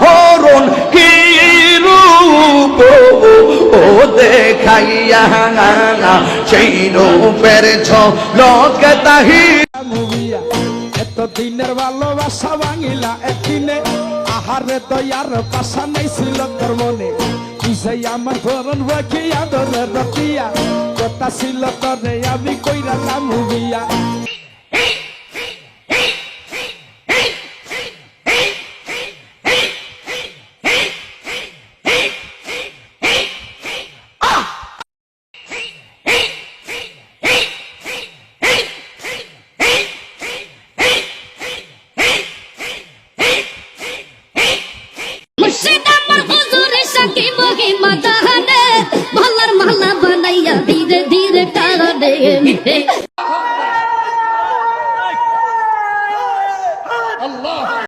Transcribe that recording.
হরণ কি রূপ ও দেখাইয়া সেই রূপের ছলক তাহি। এতদিনের ভালোবাসা ভাঙিলা একদিনে। আহারে তো আর পাশা নাই ছিল তোর মনে। তুই আমার ধরন বাকি রতিয়া কথা ছিল আমি কইরা baby.